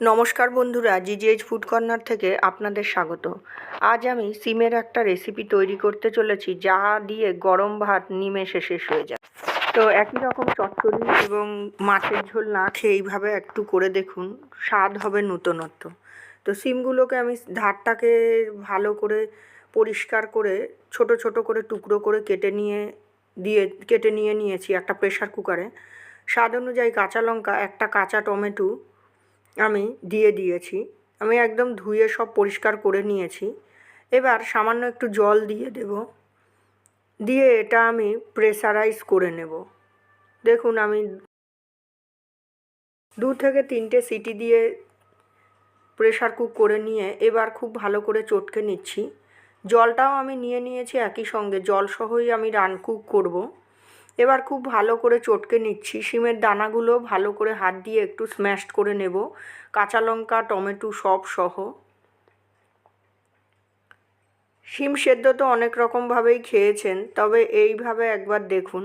নমস্কার বন্ধুরা, জিজিএইচ food corner থেকে আপনাদের স্বাগত। আজ আমি সিমের একটা রেসিপি তৈরি করতে চলেছি, যা দিয়ে গরম ভাত নিমেষে শেষ হয়ে যায়। তো একই রকম চচ্চড়ি এবং মাছের ঝোল না খেয়ে এইভাবে একটু করে দেখুন, স্বাদ হবে নূতনত্ব। তো সিমগুলোকে আমি ধারটাকে ভালো করে পরিষ্কার করে ছোট ছোট করে টুকরো করে কেটে নিয়ে, দিয়ে, কেটে নিয়ে নিয়েছি একটা প্রেশার কুকারে স্বাদ অনুযায়ী কাঁচা লঙ্কা, একটা কাঁচা টমেটো আমি দিয়ে দিয়েছি। আমি একদম ধুয়ে সব পরিষ্কার করে নিয়েছি। এবার সামান্য একটু জল দিয়ে দেব। দিয়ে এটা আমি প্রেসারাইজ করে নেব। দেখুন আমি দু থেকে তিনটে সিটি দিয়ে প্রেশার কুক করে নিয়ে এবার খুব ভালো করে চটকে নিচ্ছি। জলটাও আমি নিয়ে নিয়েছি একই সঙ্গে। জল সহই আমি রান কুক করব। এবার খুব ভালো করে চটকে নিচ্ছি। শিমের দানাগুলো ভালো করে হাত দিয়ে একটু স্ম্যাশড করে নেব। কাঁচা লঙ্কা, টমেটো সব সহ। শিম সেদ্ধ তো অনেক রকমভাবেই খেয়েছেন, তবে এইভাবে একবার দেখুন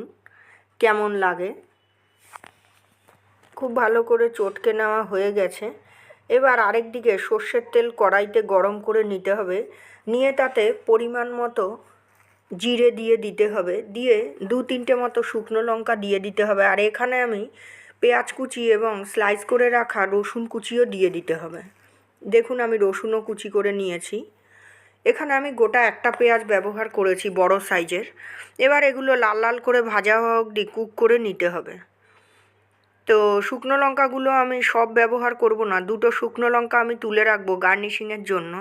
কেমন লাগে। খুব ভালো করে চটকে নেওয়া হয়ে গেছে। এবার আরেক দিকে সর্ষের তেল কড়াইতে গরম করে নিতে হবে। নিয়ে তাতে পরিমাণ মতো জিরে দিয়ে দিতে হবে। দিয়ে দু তিনটে মতো শুকনো লঙ্কা দিয়ে দিতে হবে। আর এখানে আমি পেঁয়াজ কুচি এবং স্লাইস করে রাখা রসুন কুচিও দিয়ে দিতে হবে। দেখুন আমি রসুনও কুচি করে নিয়েছি। এখানে আমি গোটা একটা পেঁয়াজ ব্যবহার করেছি বড় সাইজের। এবার এগুলো লাল লাল করে ভাজা হওয়া অবধি কুক করে নিতে হবে। তো শুকনো লঙ্কাগুলো আমি সব ব্যবহার করব না। দুটো শুকনো লঙ্কা আমি তুলে রাখব গার্নিশিংয়ের জন্য।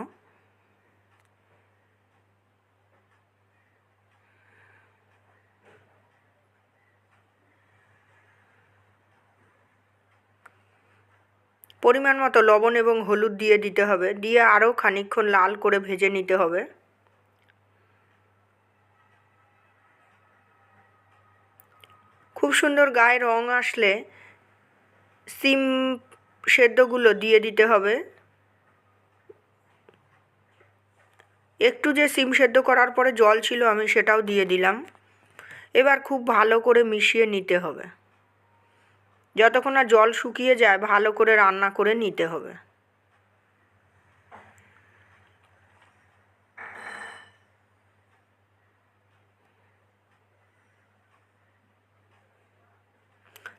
পরিমাণ মতো লবণ এবং হলুদ দিয়ে দিতে হবে। দিয়ে আরও খানিকক্ষণ লাল করে ভেজে নিতে হবে। খুব সুন্দর গায়ে রং আসলে সিম সেদ্ধগুলো দিয়ে দিতে হবে। একটু যে সিম সেদ্ধ করার পরে জল ছিল আমি সেটাও দিয়ে দিলাম। এবার খুব ভালো করে মিশিয়ে নিতে হবে। যতক্ষণ না জল শুকিয়ে যায়, ভালো করে রান্না করে নিতে হবে।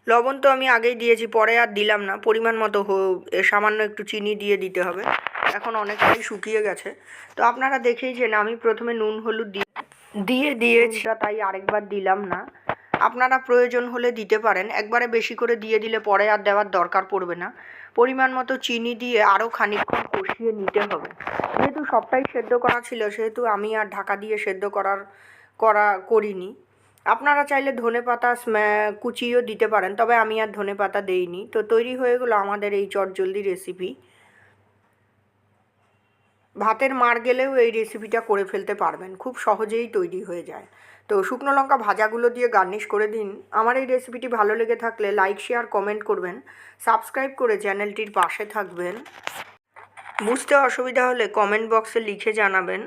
লবণ তো আমি আগেই দিয়েছি, পরে আর দিলাম না। পরিমাণ মতো সামান্য একটু চিনি দিয়ে দিতে হবে। এখন অনেকটাই শুকিয়ে গেছে। তো আপনারা দেখেইছেন, আমি প্রথমে নুন, হলুদ দিয়ে দিয়ে দিয়েছি। তাই আরেকবার দিলাম না। আপনারা প্রয়োজন হলে দিতে পারেন। একবারে বেশি করে দিয়ে দিলে পরে আর দেওয়ার দরকার পড়বে না। পরিমাণ মতো চিনি দিয়ে আরও খানিকক্ষণ কষিয়ে নিতে হবে। যেহেতু সবটাই সেদ্ধ করা ছিল, সেহেতু আমি আর ঢাকা দিয়ে সেদ্ধ করার, করা করিনি। আপনারা চাইলে ধনে পাতা কুচিও দিতে পারেন, তবে আমি আর ধনে পাতা দেইনি। তো তৈরি হয়ে গেলো আমাদের এই চটজলদি রেসিপি ভাতের মার গেলেও এই রেসিপিটা করে ফেলতে পারবেন। খুব সহজেই তৈরি হয়ে যায়। তো শুকনো লঙ্কা ভাজাগুলো দিয়ে গার্নিশ করে দিন। আমার এই রেসিপিটি ভালো লেগে থাকলে লাইক শেয়ার কমেন্ট করবেন। সাবস্ক্রাইব করে চ্যানেলটির পাশে থাকবেন। বুঝতে অসুবিধা হলে কমেন্ট বক্সে লিখে জানাবেন।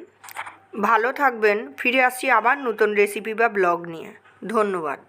ভালো থাকবেন। ফিরে আসছি আবার নতুন রেসিপি বা ব্লগ নিয়ে। ধন্যবাদ।